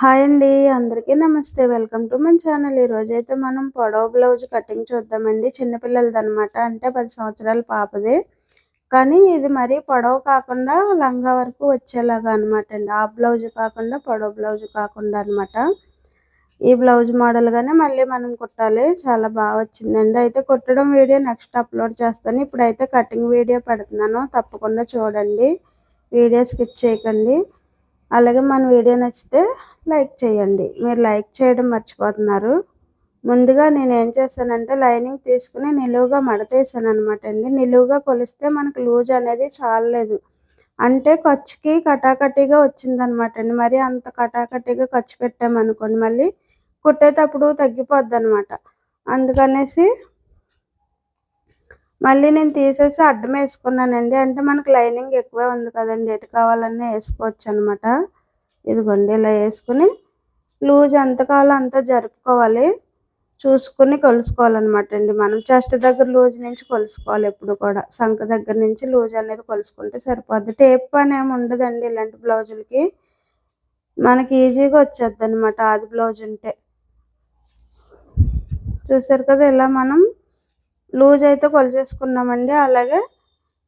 Hi అండి అందరికీ నమస్తే. వెల్కమ్ టు మన ఛానల్. ఈరోజు అయితే మనం పొడవ బ్లౌజ్ కటింగ్ చూద్దామండి. చిన్నపిల్లలది అనమాట అంటే పది సంవత్సరాల పాపది. కానీ ఇది మరీ పొడవు కాకుండా లంగా వరకు వచ్చేలాగా అనమాట అండి. ఆ బ్లౌజ్ కాకుండా పొడవ బ్లౌజ్ కాకుండా అనమాట ఈ బ్లౌజ్ మోడల్గానే మళ్ళీ మనం కుట్టాలి. చాలా బాగా వచ్చిందండి. అయితే కుట్టడం వీడియో నెక్స్ట్ అప్లోడ్ చేస్తాను. ఇప్పుడైతే కటింగ్ వీడియో పెడుతున్నాను. తప్పకుండా చూడండి. వీడియో స్కిప్ చేయకండి. అలాగే మన వీడియో నచ్చితే లైక్ చేయండి. మీరు లైక్ చేయడం మర్చిపోతున్నారు. ముందుగా నేను ఏం చేశానంటే లైనింగ్ తీసుకుని నిలువుగా మడతేసాను అనమాట అండి. నిలువుగా కొలిస్తే మనకు లూజ్ అనేది చాలలేదు. అంటే ఖర్చుకి కటాకటీగా వచ్చిందనమాట అండి. మరి అంత కటాకటిగా ఖర్చు పెట్టామనుకోండి మళ్ళీ కుట్టేటప్పుడు తగ్గిపోద్ది అనమాట అందుకనేసి మళ్ళీ నేను తీసేసి అడ్డం వేసుకున్నానండి. అంటే మనకు లైనింగ్ ఎక్కువే ఉంది కదండి. ఎటు కావాలన్నా వేసుకోవచ్చు అనమాట ఇదిగోండి ఇలా వేసుకుని లూజ్ ఎంత కావాలో అంతా జరుపుకోవాలి. చూసుకుని కొలుసుకోవాలన్నమాట అండి. మనం చెస్ట్ దగ్గర లూజ్ నుంచి కొలుసుకోవాలి ఎప్పుడు కూడా. సంఖ దగ్గర నుంచి లూజ్ అనేది కొలుసుకుంటే సరిపోద్ది. టేప్ పని ఏమి ఉండదండి ఇలాంటి బ్లౌజులకి. మనకి ఈజీగా వచ్చేద్ది అనమాట ఆది బ్లౌజ్ ఉంటే. చూసారు కదా ఇలా మనం లూజ్ అయితే కొలిచేసుకున్నామండి. అలాగే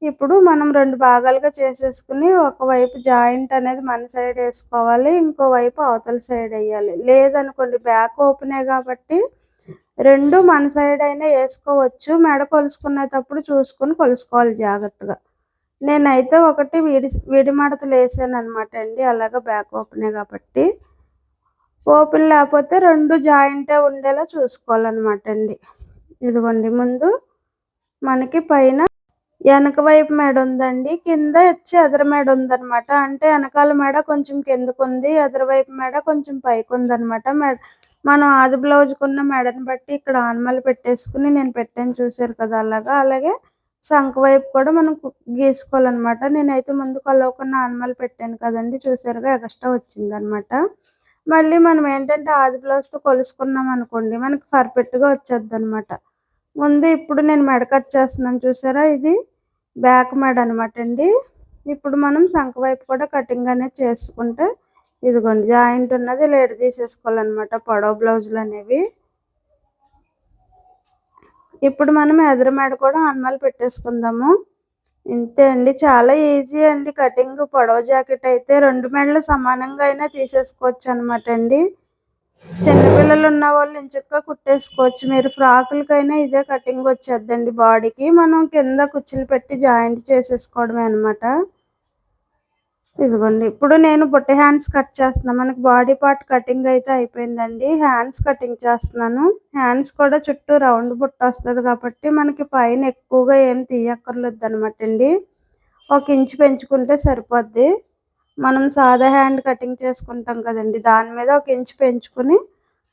ఇప్పుడు మనం రెండు భాగాలుగా చేసేసుకుని ఒకవైపు జాయింట్ అనేది మన సైడ్ వేసుకోవాలి ఇంకోవైపు అవతల సైడ్ వేయాలి. లేదనుకోండి బ్యాక్ ఓపెనే కాబట్టి రెండు మన సైడ్ అయినా వేసుకోవచ్చు. మెడ కొలుసుకునేటప్పుడు చూసుకొని కొలుసుకోవాలి జాగ్రత్తగా. నేనైతే ఒకటి విడి విడి మడతలు వేసాను అనమాట అండి. అలాగ బ్యాక్ ఓపెనే కాబట్టి. ఓపెన్ లేకపోతే రెండు జాయింటే ఉండేలా చూసుకోవాలన్నమాట అండి. ఇదిగోండి ముందు మనకి పైన వెనక వైపు మెడ ఉందండి. కింద వచ్చి ఎదర మెడ ఉందన్నమాట. అంటే వెనకాల మెడ కొంచెం కిందకు ఉంది. ఎదర వైపు మెడ కొంచెం పైకి ఉందన్నమాట. మెడ మనం ఆది బ్లౌజ్కున్న మెడని బట్టి ఇక్కడ ఆన్మలు పెట్టేసుకుని నేను పెట్టాను చూసారు కదా అలాగా. అలాగే సంఖ వైపు కూడా మనం గీసుకోవాలన్నమాట. నేనైతే ముందు కలవకుండా ఆన్మలు పెట్టాను కదండి. చూసారుగా ఎక్స్ట్రా వచ్చిందనమాట మళ్ళీ మనం ఏంటంటే ఆది బ్లౌజ్తో కొలుసుకున్నాం అనుకోండి మనకి పర్ఫెక్ట్గా వచ్చేది అనమాట ముందు ఇప్పుడు నేను మెడ కట్ చేస్తున్నాను చూసారా? ఇది బ్యాక్ మెడ అనమాట అండి. ఇప్పుడు మనం సంఖ వైపు కూడా కటింగ్ అనేది చేసుకుంటే ఇదిగోండి జాయింట్ ఉన్నది లేట్ తీసేసుకోవాలన్నమాట పొడవ బ్లౌజులు అనేవి. ఇప్పుడు మనం ఎదురు మెడ కూడా అన్మాలు పెట్టేసుకుందాము. ఇంతే అండి చాలా ఈజీ అండి కటింగ్ పొడవ జాకెట్ అయితే రెండు మెడలు సమానంగా అయినా తీసేసుకోవచ్చు అనమాట అండి. చిన్నపిల్లలు ఉన్న వాళ్ళు ఇంచుక్క కుట్టేసుకోవచ్చు. మీరు ఫ్రాకులకైనా ఇదే కటింగ్ వచ్చేద్దండి బాడీకి. మనం కింద కుచ్చులు పెట్టి జాయింట్ చేసేసుకోవడమే అనమాట ఇదిగోండి ఇప్పుడు నేను బుట్ట హ్యాండ్స్ కట్ చేస్తున్నాను మనకి బాడీ పార్ట్ కటింగ్ అయితే అయిపోయిందండి. హ్యాండ్స్ కటింగ్ చేస్తున్నాను. హ్యాండ్స్ కూడా చుట్టూ రౌండ్ బుట్ట వస్తుంది కాబట్టి మనకి పైన ఎక్కువగా ఏం తీయక్కర్లేదు అనమాట అండి. ఒక ఇంచు పెంచుకుంటే సరిపోద్ది. మనం సాదా హ్యాండ్ కటింగ్ చేసుకుంటాం కదండి. దాని మీద ఒక ఇంచు పెంచుకుని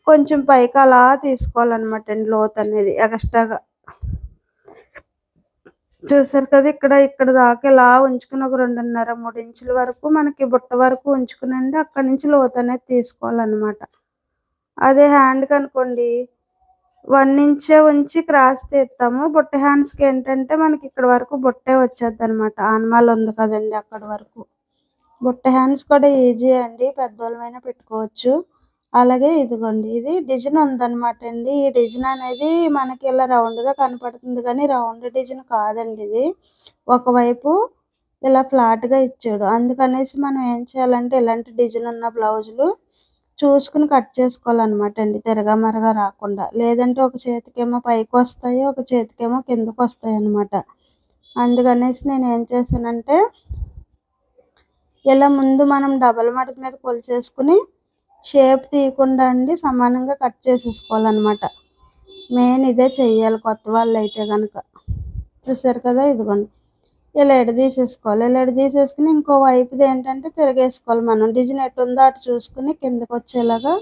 కొంచెం పైకి అలా తీసుకోవాలన్నమాట అండి లోత్ అనేది ఎక్స్ట్రాగా చూసారు కదా ఇక్కడ ఇక్కడ దాకా ఇలా ఉంచుకుని ఒక రెండున్నర మూడు ఇంచుల వరకు మనకి బుట్ట వరకు ఉంచుకునండి. అక్కడి నుంచి లోత్ అనేది తీసుకోవాలన్నమాట. అదే హ్యాండ్ కనుకోండి వన్ ఇంచే ఉంచి క్రాస్ తీస్తాము బుట్ట హ్యాండ్స్కి ఏంటంటే మనకి ఇక్కడ వరకు బుట్టే వచ్చేది అనమాట ఆనమాలు ఉంది కదండి అక్కడ వరకు. బుట్ట హ్యాండ్స్ కూడా ఈజీ అండి పెద్దోళ్ళమైనా పెట్టుకోవచ్చు. అలాగే ఇదిగోండి ఇది డిజైన్ ఉందన్నమాట అండి. ఈ డిజైన్ అనేది మనకి ఇలా రౌండ్గా కనపడుతుంది కానీ రౌండ్ డిజైన్ కాదండి ఇది. ఒకవైపు ఇలా ఫ్లాట్గా ఇచ్చాడు. అందుకనేసి మనం ఏం చేయాలంటే ఇలాంటి డిజైన్ ఉన్న బ్లౌజులు చూసుకుని కట్ చేసుకోవాలన్నమాట అండి తిరగమరగా రాకుండా. లేదంటే ఒక చేతికేమో పైకి వస్తాయి ఒక చేతికేమో కిందకు వస్తాయి అన్నమాట అందుకనేసి నేను ఏం చేశానంటే ఇలా ముందు మనం డబల్ మడత మీద కొలిచేసుకుని షేప్ తీయకుండా అండి సమానంగా కట్ చేసేసుకోవాలన్నమాట. మెయిన్ ఇదే చెయ్యాలి కొత్త వాళ్ళు అయితే కనుక చూసారు కదా ఇదిగోండి. ఇలా ఎడదీసేసుకోవాలి ఇలా ఎడదీసేసుకుని ఇంకో వైపుది ఏంటంటే తిరగేసుకోవాలి మనం. డిజైన్ ఎటు ఉందో అటు చూసుకుని కిందకు వచ్చేలాగా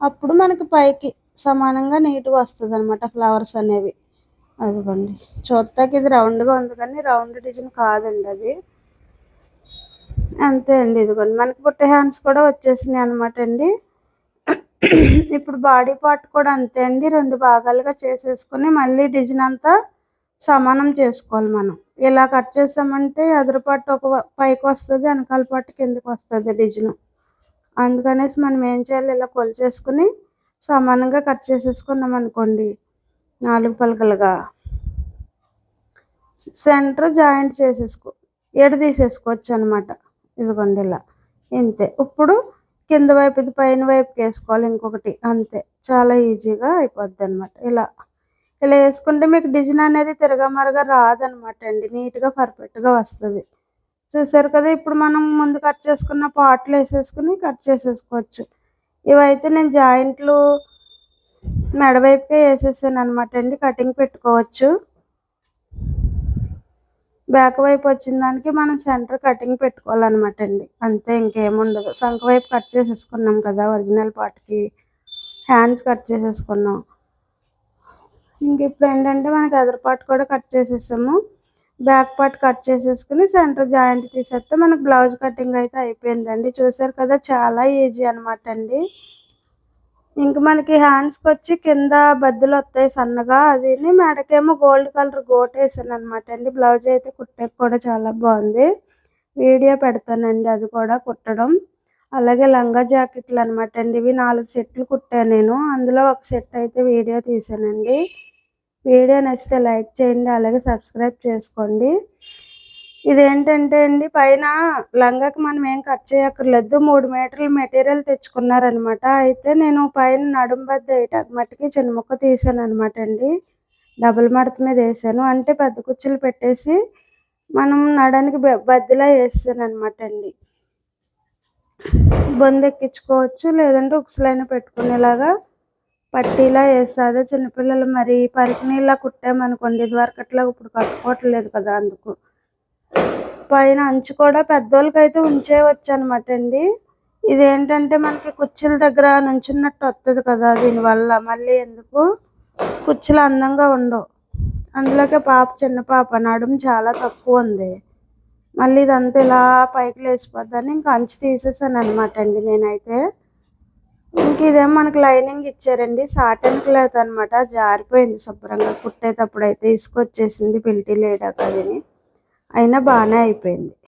అప్పుడు మనకి పైకి సమానంగా నీట్గా వస్తుంది అనమాట ఫ్లవర్స్ అనేవి. అదిగోండి. చూస్తాకి ఇది రౌండ్గా ఉంది కానీ రౌండ్ డిజైన్ కాదండి అది. అంతే అండి ఇదిగోండి. మనకి పుట్టే హ్యాండ్స్ కూడా వచ్చేసినాయి అనమాట అండి. ఇప్పుడు బాడీ పార్ట్ కూడా అంతే అండి. రెండు భాగాలుగా చేసేసుకొని మళ్ళీ డిజైన్ అంతా సమానం చేసుకోవాలి మనం. ఇలా కట్ చేసామంటే ఎదురు పట్టు ఒక పైకి వస్తుంది వెనకాల పట్టు కిందకి వస్తుంది డిజైన్ అందుకనేసి మనం ఏం చేయాలి? ఇలా కొలిచేసుకుని సమానంగా కట్ చేసేసుకున్నాం అనుకోండి నాలుగు పలకలుగా. సెంటర్ జాయింట్ చేసేసుకో ఎడ తీసేసుకోవచ్చు అనమాట ఇదిగోండి ఇలా. ఇంతే. ఇప్పుడు కింద వైపు ఇది పైన వైపుకి వేసుకోవాలి ఇంకొకటి. అంతే. చాలా ఈజీగా అయిపోద్ది అనమాట ఇలా. ఇలా వేసుకుంటే మీకు డిజైన్ అనేది తిరగమరగా రాదనమాట అండి. నీట్గా పర్ఫెక్ట్గా వస్తుంది. చూసారు కదా ఇప్పుడు మనం ముందు కట్ చేసుకున్న పాట్లు వేసేసుకుని కట్ చేసేసుకోవచ్చు. ఇవైతే నేను జాయింట్లు మెడవైపుకే వేసేసాను అనమాట అండి. కటింగ్ పెట్టుకోవచ్చు. బ్యాక్ వైపు వచ్చిన దానికి మనం సెంటర్ కటింగ్ పెట్టుకోవాలన్నమాట అండి. అంతే ఇంకేముండదు సంఖ వైపు కట్ చేసేసుకున్నాం కదా ఒరిజినల్ పార్ట్కి. హ్యాండ్స్ కట్ చేసేసుకున్నాం. ఇంక ఇప్పుడు ఏంటంటే మనకి ఎదర్ పార్ట్ కూడా కట్ చేసేసాము. బ్యాక్ పార్ట్ కట్ చేసేసుకుని సెంటర్ జాయింట్ తీసేస్తే మనకు బ్లౌజ్ కటింగ్ అయితే అయిపోయిందండి. చూసారు కదా చాలా ఈజీ అనమాట అండి. ఇంక మనకి హ్యాండ్స్కి వచ్చి కింద బద్దలు వస్తాయి సన్నగా అది మెడకేమో గోల్డ్ కలర్ గోట్ వేసాను అనమాట అండి. బ్లౌజ్ అయితే కుట్టే కూడా చాలా బాగుంది. వీడియో పెడతానండి అది కూడా కుట్టడం. అలాగే లంగా జాకెట్లు అనమాట అండి. ఇవి నాలుగు సెట్లు కుట్టాను నేను. అందులో ఒక సెట్ అయితే వీడియో తీసానండి. వీడియో నచ్చితే లైక్ చేయండి అలాగే సబ్స్క్రైబ్ చేసుకోండి. ఇదేంటంటే అండి పైన లంగాకి మనం ఏం కట్ చేయక్కర్లేదు. మూడు మీటర్ల మెటీరియల్ తెచ్చుకున్నారనమాట. అయితే నేను పైన నడుము బద్ద వేయటానికి చిన్న ముక్క తీసాను అనమాట అండి. డబుల్ మడత మీద వేసాను. అంటే పెద్ద కుచ్చులు పెట్టేసి మనం నడానికి బద్దలా వేసాను అనమాట అండి బొందెక్కించుకోవచ్చు లేదంటే ఉక్సులైనా పెట్టుకునేలాగా పట్టీలా వేస్తుంది చిన్నపిల్లలు మరి పరికినీలా కుట్టామనుకోండి ఇది వరకట్లా ఇప్పుడు కట్టుకోవట్లేదు కదా అందుకు. పైన అంచు కూడా పెద్దోళ్ళకి అయితే ఉంచేయవచ్చు అనమాట అండి ఇదేంటంటే మనకి కుర్చీల దగ్గర నుంచున్నట్టు వస్తుంది కదా దీనివల్ల. మళ్ళీ ఎందుకు? కుర్చీలు అందంగా ఉండవు. అందులోకే పాప చిన్న పాప నడుము చాలా తక్కువ ఉంది. మళ్ళీ ఇదంతా ఇలా పైకి లేచిపోద్దని ఇంకా అంచు తీసేసాను అనమాట అండి నేనైతే. ఇంక ఇదేమో మనకి లైనింగ్ ఇచ్చారండి. సాటన్ క్లాత్ అనమాట. జారిపోయింది శుభ్రంగా. కుట్టేటప్పుడు అయితే ఇసుకొచ్చేసింది పిల్టీ లేడాక అదిని. అయినా బాగానే అయిపోయింది.